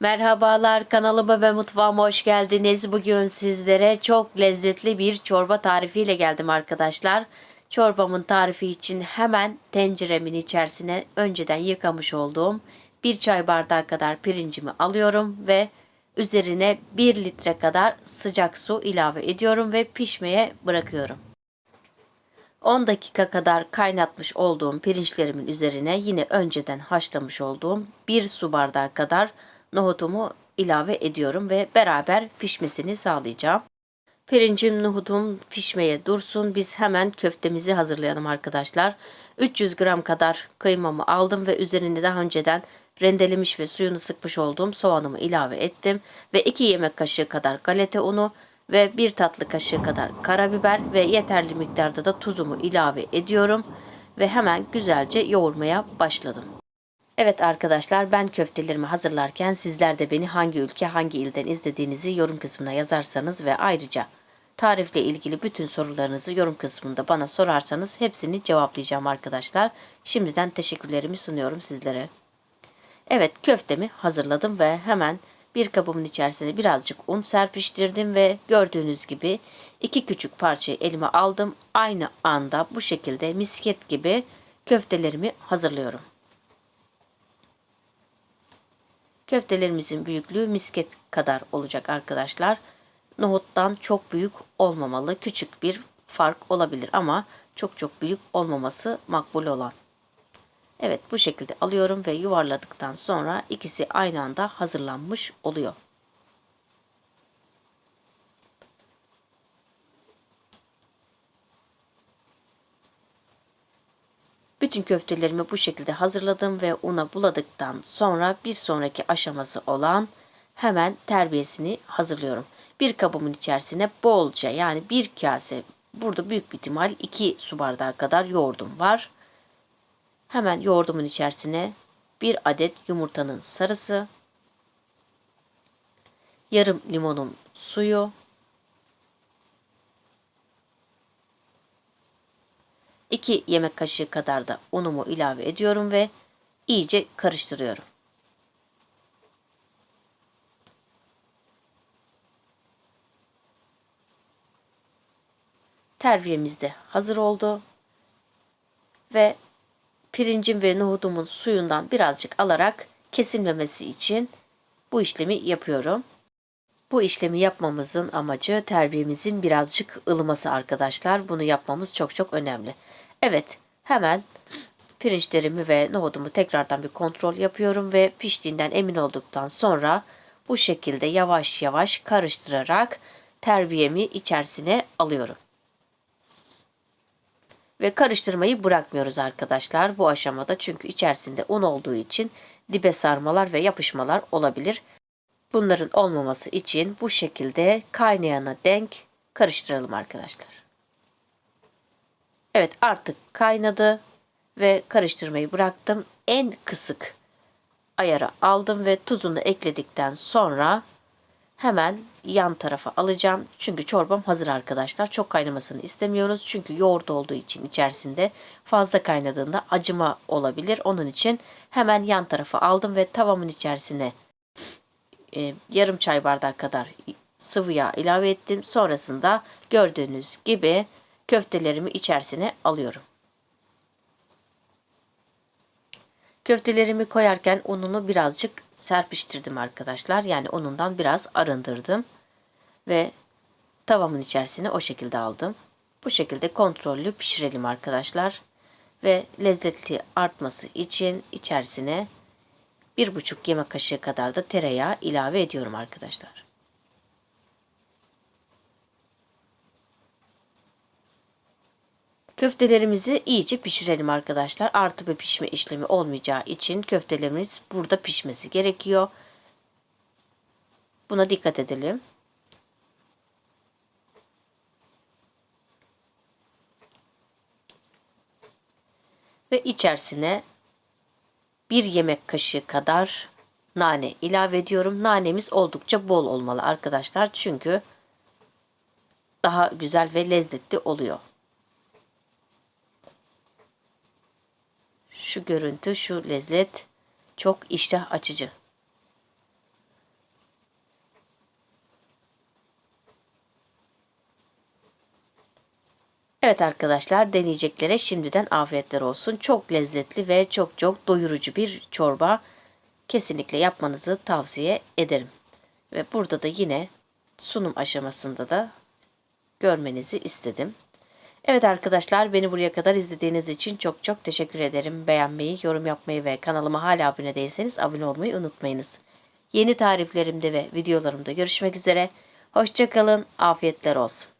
Merhabalar kanalıma ve mutfağıma hoş geldiniz. Bugün sizlere çok lezzetli bir çorba tarifiyle geldim arkadaşlar. Çorbamın tarifi için hemen tenceremin içerisine önceden yıkamış olduğum bir çay bardağı kadar pirincimi alıyorum ve üzerine 1 litre kadar sıcak su ilave ediyorum ve pişmeye bırakıyorum. 10 dakika kadar kaynatmış olduğum pirinçlerimin üzerine yine önceden haşlamış olduğum bir su bardağı kadar nohutumu ilave ediyorum ve beraber pişmesini sağlayacağım. Pirincim, nohutum pişmeye dursun. Biz hemen köftemizi hazırlayalım arkadaşlar. 300 gram kadar kıymamı aldım ve üzerine daha önceden rendelemiş ve suyunu sıkmış olduğum soğanımı ilave ettim. Ve 2 yemek kaşığı kadar galeta unu ve 1 tatlı kaşığı kadar karabiber ve yeterli miktarda da tuzumu ilave ediyorum. Ve hemen güzelce yoğurmaya başladım. Evet arkadaşlar ben köftelerimi hazırlarken sizler de beni hangi ülke hangi ilden izlediğinizi yorum kısmına yazarsanız ve ayrıca tarifle ilgili bütün sorularınızı yorum kısmında bana sorarsanız hepsini cevaplayacağım arkadaşlar. Şimdiden teşekkürlerimi sunuyorum sizlere. Evet köftemi hazırladım ve hemen bir kabımın içerisine birazcık un serpiştirdim ve gördüğünüz gibi iki küçük parçayı elime aldım. Aynı anda bu şekilde misket gibi köftelerimi hazırlıyorum. Köftelerimizin büyüklüğü misket kadar olacak arkadaşlar. Nohuttan çok büyük olmamalı. Küçük bir fark olabilir ama çok çok büyük olmaması makbul olan. Evet bu şekilde alıyorum ve yuvarladıktan sonra ikisi aynı anda hazırlanmış oluyor. Bütün köftelerimi bu şekilde hazırladım ve una buladıktan sonra bir sonraki aşaması olan hemen terbiyesini hazırlıyorum. Bir kabımın içerisine bolca yani bir kase burada büyük bir ihtimal 2 su bardağı kadar yoğurdum var. Hemen yoğurdumun içerisine bir adet yumurtanın sarısı, yarım limonun suyu, 2 yemek kaşığı kadar da unumu ilave ediyorum ve iyice karıştırıyorum. Terbiyemiz de hazır oldu. Ve pirincin ve nohudumun suyundan birazcık alarak kesilmemesi için bu işlemi yapıyorum. Bu işlemi yapmamızın amacı terbiyemizin birazcık ılıması arkadaşlar. Bunu yapmamız çok çok önemli. Evet hemen pirinçlerimi ve nohudumu tekrardan bir kontrol yapıyorum ve piştiğinden emin olduktan sonra bu şekilde yavaş yavaş karıştırarak terbiyemi içerisine alıyorum. Ve karıştırmayı bırakmıyoruz arkadaşlar bu aşamada çünkü içerisinde un olduğu için dibe sarmalar ve yapışmalar olabilir. Bunların olmaması için bu şekilde kaynayana denk karıştıralım arkadaşlar. Evet artık kaynadı ve karıştırmayı bıraktım. En kısık ayara aldım ve tuzunu ekledikten sonra hemen yan tarafa alacağım. Çünkü çorbam hazır arkadaşlar. Çok kaynamasını istemiyoruz. Çünkü yoğurt olduğu için içerisinde fazla kaynadığında acıma olabilir. Onun için hemen yan tarafa aldım ve tavamın içerisine e, yarım çay bardağı kadar sıvı yağ ilave ettim. Sonrasında gördüğünüz gibi köftelerimi içerisine alıyorum. Köftelerimi koyarken ununu birazcık serpiştirdim arkadaşlar. Yani unundan biraz arındırdım. Ve tavamın içerisine o şekilde aldım. Bu şekilde kontrollü pişirelim arkadaşlar. Ve lezzetli artması için içerisine bir buçuk yemek kaşığı kadar da tereyağı ilave ediyorum arkadaşlar. Köftelerimizi iyice pişirelim arkadaşlar. Artı bir pişme işlemi olmayacağı için köftelerimiz burada pişmesi gerekiyor. Buna dikkat edelim. Ve içerisine bir yemek kaşığı kadar nane ilave ediyorum. Nanemiz oldukça bol olmalı arkadaşlar. Çünkü daha güzel ve lezzetli oluyor. şu görüntü, şu lezzet çok iştah açıcı. Evet arkadaşlar deneyeceklere şimdiden afiyetler olsun. Çok lezzetli ve çok çok doyurucu bir çorba. Kesinlikle yapmanızı tavsiye ederim. Ve burada da yine sunum aşamasında da görmenizi istedim. Evet arkadaşlar beni buraya kadar izlediğiniz için çok çok teşekkür ederim. Beğenmeyi, yorum yapmayı ve kanalıma hala abone değilseniz abone olmayı unutmayınız. Yeni tariflerimde ve videolarımda görüşmek üzere. Hoşçakalın, afiyetler olsun.